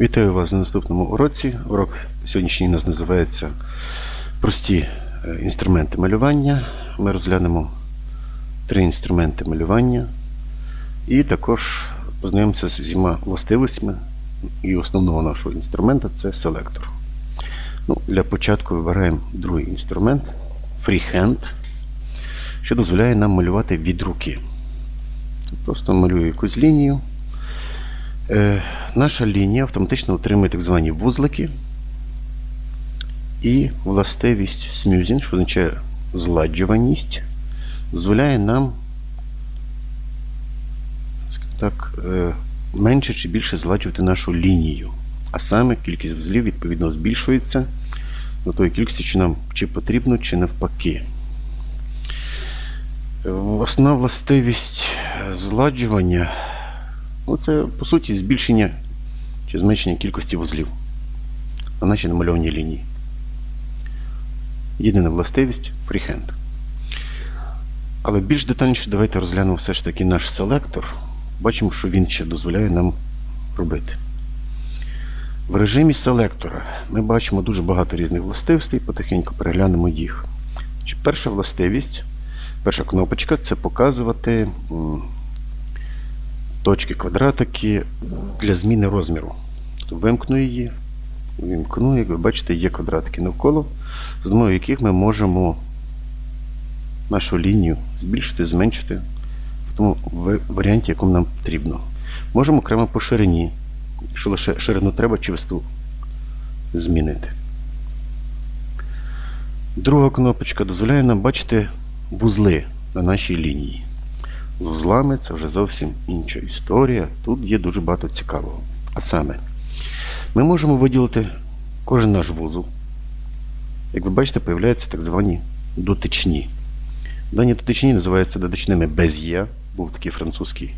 Вітаю вас на наступному уроці. Урок сьогоднішній у нас називається Прості е, інструменти малювання. Ми розглянемо три інструменти малювання і також познайомимося з усіма властивостями і основного нашого інструмента це селектор. Ну, для початку вибираємо другий інструмент Freehand, що дозволяє нам малювати від руки. Просто малюю якусь лінію. Е, наша лінія автоматично отримує так звані вузлики і властивість смюзінг, що означає зладжуваність, дозволяє нам так, е, менше чи більше зладжувати нашу лінію. А саме кількість вузлів відповідно збільшується до тої кількості, що нам чи потрібно, чи навпаки. Е, Основна властивість зладжування Ну, це, по суті, збільшення чи зменшення кількості вузлів на нашій намальованій лінії. Єдина властивість фріхенд. Але більш детальніше давайте розглянемо все ж таки наш селектор. Бачимо, що він ще дозволяє нам робити. В режимі селектора ми бачимо дуже багато різних властивостей, потихеньку переглянемо їх. Перша властивість, перша кнопочка це показувати точки квадратики для зміни розміру. Тобто вимкну її, вимкну, як ви бачите, є квадратики навколо, з допомогою яких ми можемо нашу лінію збільшити, зменшити в тому варіанті, якому нам потрібно. Можемо окремо по ширині, якщо лише ширину треба чи висоту змінити. Друга кнопочка дозволяє нам бачити вузли на нашій лінії. З вузлами це вже зовсім інша історія. Тут є дуже багато цікавого. А саме, ми можемо виділити кожен наш вузол. Як ви бачите, появляються так звані дотичні. Дані дотичні називаються дотичними Без'є. Був такий французький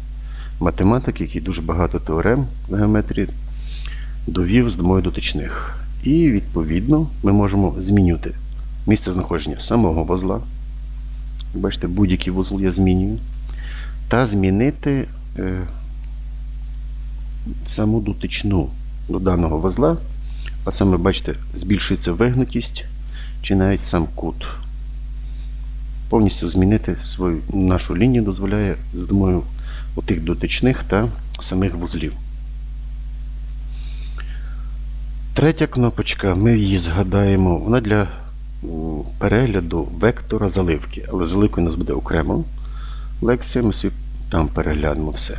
математик, який дуже багато теорем в геометрії довів з домою дотичних. І, відповідно, ми можемо змінювати місце знаходження самого вузла. Бачите, будь-який вузол я змінюю та змінити е, саму дотичну до даного вузла, а саме, бачите, збільшується вигнутість чи навіть сам кут. Повністю змінити свою нашу лінію дозволяє допомогою отих дотичних та самих вузлів. Третя кнопочка, ми її згадаємо, вона для перегляду вектора заливки, але заливкою у нас буде окремо лекція, ми собі там переглянемо все.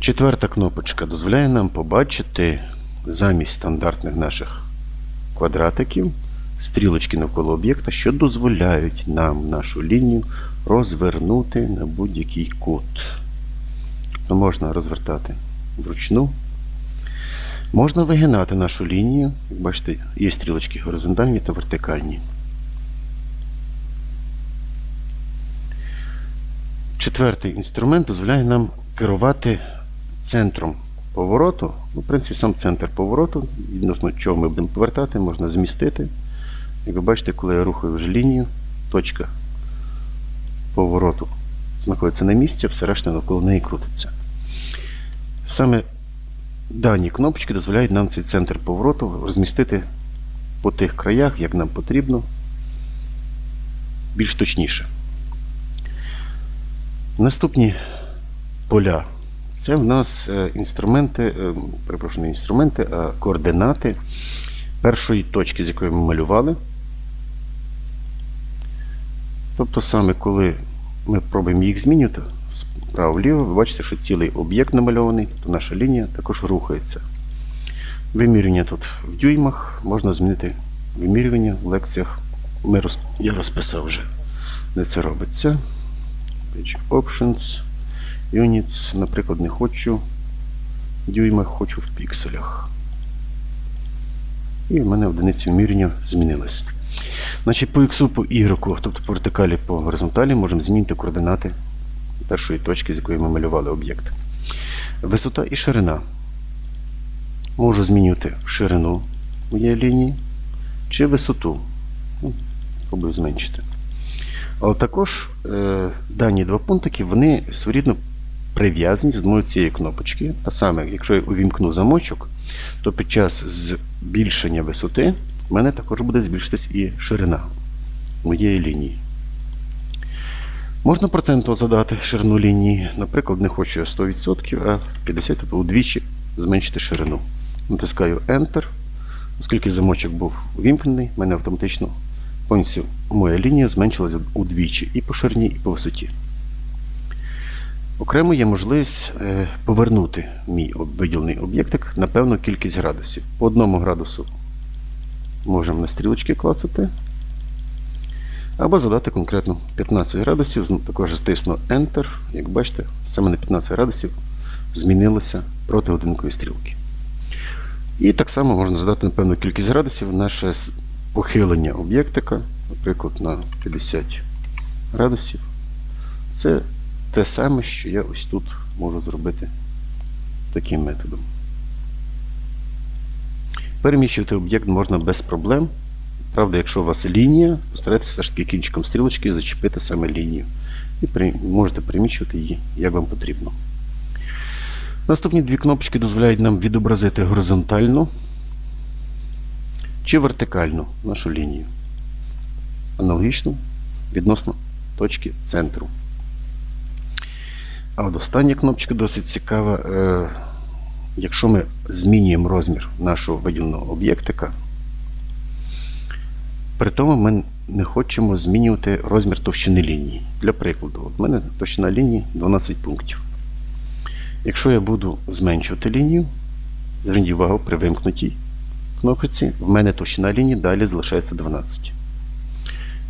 Четверта кнопочка дозволяє нам побачити замість стандартних наших квадратиків стрілочки навколо об'єкта, що дозволяють нам нашу лінію розвернути на будь-який кут. То можна розвертати вручну. Можна вигинати нашу лінію. Як бачите, є стрілочки горизонтальні та вертикальні. Четвертий інструмент дозволяє нам керувати центром повороту. Ну, в принципі, сам центр повороту, відносно чого ми будемо повертати, можна змістити. Як ви бачите, коли я рухаю вже лінію, точка повороту знаходиться на місці, все решта навколо неї крутиться. Саме дані кнопочки дозволяють нам цей центр повороту розмістити по тих краях, як нам потрібно, більш точніше. Наступні поля. Це в нас е, інструменти, е, перепрошую, не інструменти, а координати першої точки, з якої ми малювали. Тобто саме коли ми пробуємо їх змінювати справа-вліво, ви бачите, що цілий об'єкт намальований, тобто наша лінія також рухається. Вимірювання тут в дюймах, можна змінити вимірювання в лекціях. Ми роз... Я розписав вже, де це робиться. Page Options, Units, наприклад, не хочу в дюймах, хочу в пікселях. І в мене одиниці вимірювання змінились. Значить, по X, по Y, тобто по вертикалі, по горизонталі, можемо змінити координати першої точки, з якої ми малювали об'єкт. Висота і ширина. Можу змінювати ширину моєї лінії чи висоту. Ну, Спробую зменшити. Але також е, дані два пунктики вони своєрідно прив'язані з цієї кнопочки. А саме, якщо я увімкну замочок, то під час збільшення висоти в мене також буде збільшитись і ширина моєї лінії. Можна процентово задати ширину лінії. Наприклад, не хочу я 100%, а 50%, тобто удвічі зменшити ширину. Натискаю Enter. Оскільки замочок був увімкнений, в мене автоматично повністю моя лінія зменшилася удвічі і по ширині, і по висоті. Окремо є можливість е, повернути мій виділений об'єктик на певну кількість градусів. По одному градусу можемо на стрілочки клацати. Або задати конкретно 15 градусів, також стисну Enter. Як бачите, саме на 15 градусів змінилося проти годинкової стрілки. І так само можна задати на певну кількість градусів наше похилення об'єктика, наприклад, на 50 градусів. Це те саме, що я ось тут можу зробити таким методом. Переміщувати об'єкт можна без проблем. Правда, якщо у вас лінія, постарайтеся все ж таки кінчиком стрілочки зачепити саме лінію. І можете переміщувати її, як вам потрібно. Наступні дві кнопочки дозволяють нам відобразити горизонтальну чи вертикальну нашу лінію. Аналогічно відносно точки центру. А от остання кнопочка досить цікава. Е, Якщо ми змінюємо розмір нашого виділеного об'єктика, при тому ми не хочемо змінювати розмір товщини лінії. Для прикладу, от у мене товщина лінії 12 пунктів. Якщо я буду зменшувати лінію, зверніть увагу при вимкнутій кнопці, в мене товщина лінії далі залишається 12.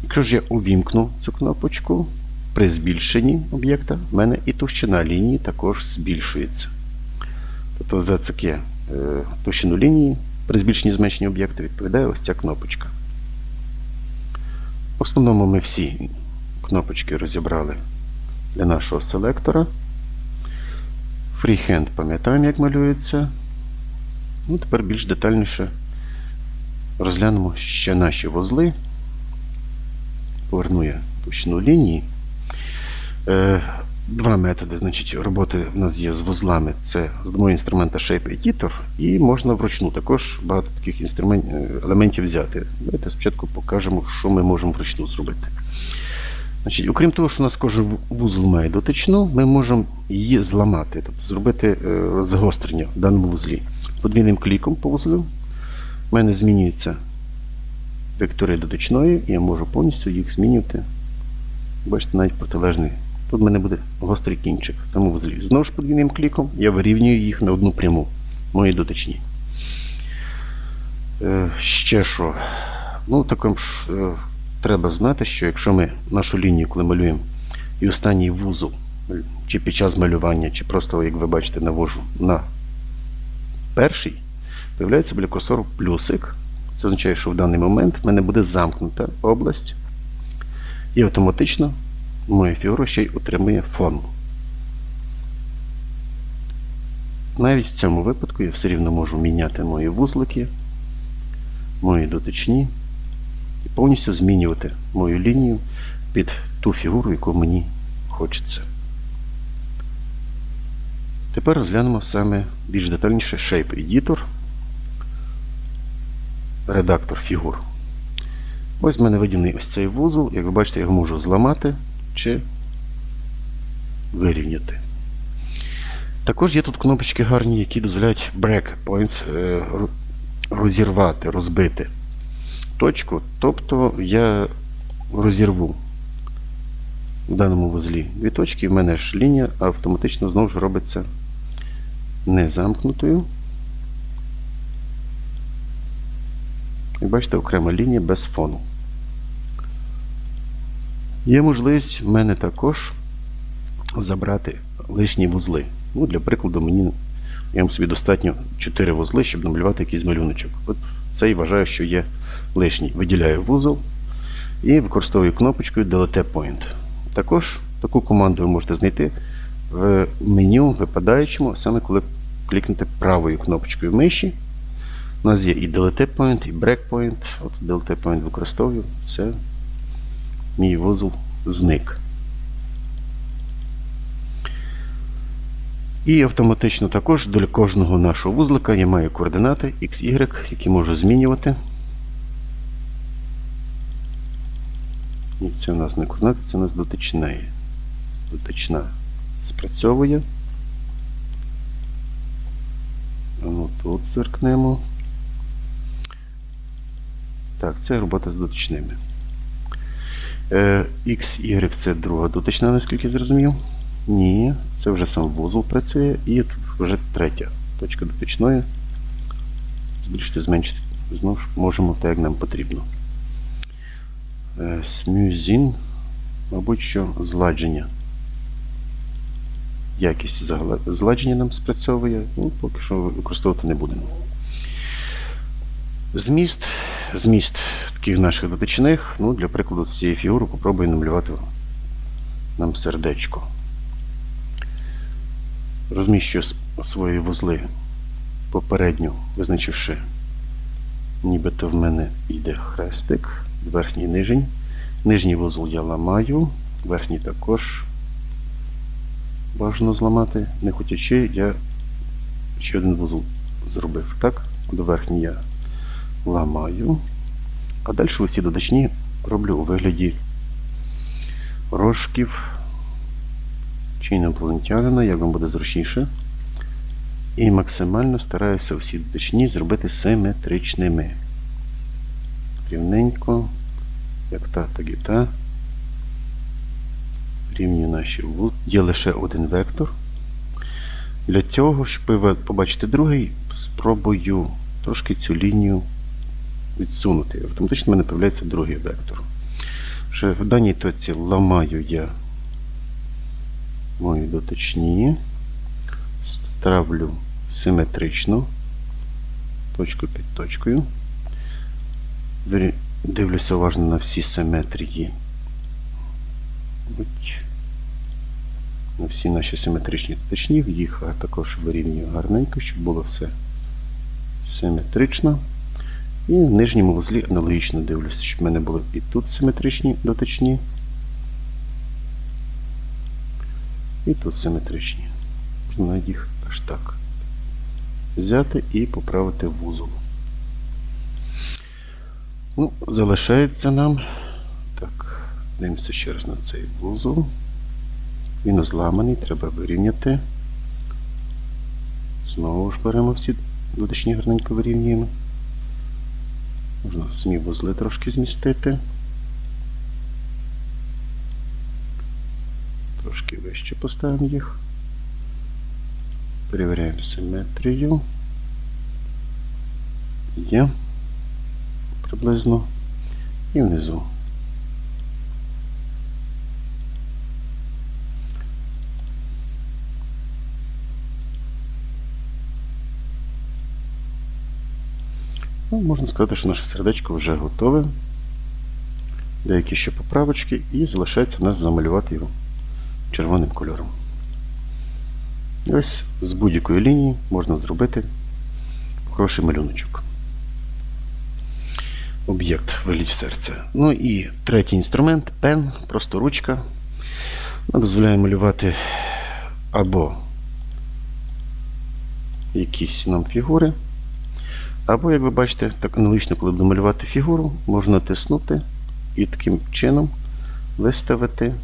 Якщо ж я увімкну цю кнопочку, при збільшенні об'єкта в мене і товщина лінії також збільшується. Тобто за таке товщину лінії при збільшенні і зменшенні об'єкта відповідає ось ця кнопочка. В основному ми всі кнопочки розібрали для нашого селектора. Freehand пам'ятаємо, як малюється. Ну, тепер більш детальніше розглянемо ще наші вузли. Поверну я товщину лінії. Е, Два методи значить, роботи в нас є з вузлами. Це з допомогою інструмента Shape Editor, і можна вручну також багато таких е, елементів взяти. Давайте спочатку покажемо, що ми можемо вручну зробити. Значить, окрім того, що у нас кожен ву- вузол має дотичну, ми можемо її зламати, тобто зробити е, загострення в даному вузлі. Подвійним кліком по вузлу в мене змінюються вектори дотичної, і я можу повністю їх змінювати. Бачите, навіть протилежний. Тут в мене буде гострий кінчик тому вузлі. Знову ж подвійним кліком я вирівнюю їх на одну пряму, мої дотичні. Е, ще що? Ну, також е, треба знати, що якщо ми нашу лінію, коли малюємо, і останній вузол, чи під час малювання, чи просто, як ви бачите, навожу на перший, появляється біля курсору плюсик. Це означає, що в даний момент в мене буде замкнута область. І автоматично моя фігура ще й отримує фон. Навіть в цьому випадку я все рівно можу міняти мої вузлики, мої дотичні і повністю змінювати мою лінію під ту фігуру, яку мені хочеться. Тепер розглянемо саме більш детальніше Shape Editor, редактор фігур. Ось в мене виділений ось цей вузол. Як ви бачите, я його можу зламати чи вирівняти. Також є тут кнопочки гарні, які дозволяють breakpoints е, розірвати, розбити точку. Тобто я розірву в даному вузлі дві точки, і в мене ж лінія автоматично знову ж робиться не замкнутою. Як бачите, окрема лінія без фону. Є можливість в мене також забрати лишні вузли. Ну, для прикладу, мені я собі достатньо 4 вузли, щоб намалювати якийсь малюночок. От цей вважаю, що є лишній. Виділяю вузол і використовую кнопочкою Delete Point. Також таку команду ви можете знайти в меню випадаючому, саме коли клікнете правою кнопочкою миші. У нас є і Delete Point, і Breakpoint. От Delete Point використовую. Все, мій вузол зник. І автоматично також для кожного нашого вузлика я маю координати X, Y, які можу змінювати. І це у нас не координати, це у нас дотична. Дотична спрацьовує. Ну, тут зеркнемо. Так, це робота з дотичними. Е, X, Y це друга дотична, наскільки зрозумів. Ні, це вже сам вузол працює, і тут вже третя точка дотичної. Збільшити, зменшити. Знову ж можемо так, як нам потрібно. Е, Смюзін, мабуть, що зладження. Якість зладження нам спрацьовує, ну, поки що використовувати не будемо. Зміст, зміст таких наших дотичних, ну, для прикладу, з цієї фігури попробую намалювати нам сердечко. Розміщую свої вузли попередньо, визначивши, нібито в мене йде хрестик, верхній і нижній. Нижній вузол я ламаю, верхній також бажано зламати. Не хотячи, я ще один вузол зробив. Так, до верхній я ламаю. А далі усі додачні роблю у вигляді рожків чи інопланетянина, як вам буде зручніше. І максимально стараюся всі додачні зробити симетричними. Рівненько, як та, так і та. Рівні наші вуз. Є лише один вектор. Для цього, щоб ви побачите другий, спробую трошки цю лінію відсунути. Автоматично в мене з'являється другий вектор. Вже в даній точці ламаю я мої доточні, ставлю симетрично, точку під точкою. Дивлюся уважно на всі симетрії. Ось. Всі наші симетричні точні, їх також вирівнюю гарненько, щоб було все симетрично. І в нижньому вузлі аналогічно дивлюся, щоб в мене були і тут симетричні дотичні. І тут симетричні. Можна навіть їх аж так взяти і поправити вузол. Ну, залишається нам. Так, дивимося ще раз на цей вузол. Він зламаний, треба вирівняти. Знову ж беремо всі дотичні гарненько вирівнюємо. Можна самі вузли трошки змістити. Трошки вище поставимо їх. Перевіряємо симетрію. Є приблизно. І внизу. Ну, можна сказати, що наше сердечко вже готове. Деякі ще поправочки, і залишається нас замалювати його червоним кольором. І ось з будь-якої лінії можна зробити хороший малюночок. Об'єкт виліч серця. Ну і третій інструмент пен, просто ручка. Вона дозволяє малювати або якісь нам фігури. Або, як ви бачите, так аналогічно, коли буду малювати фігуру, можна натиснути і таким чином виставити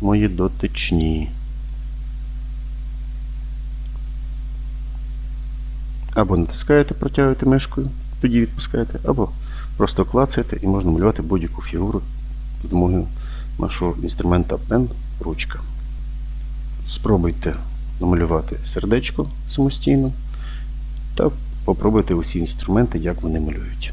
мої дотичні. Або натискаєте, протягуєте мишкою, тоді відпускаєте, або просто клацаєте і можна малювати будь-яку фігуру з допомогою нашого інструмента пен ручка. Спробуйте намалювати сердечко самостійно та попробуйте усі інструменти, як вони малюють.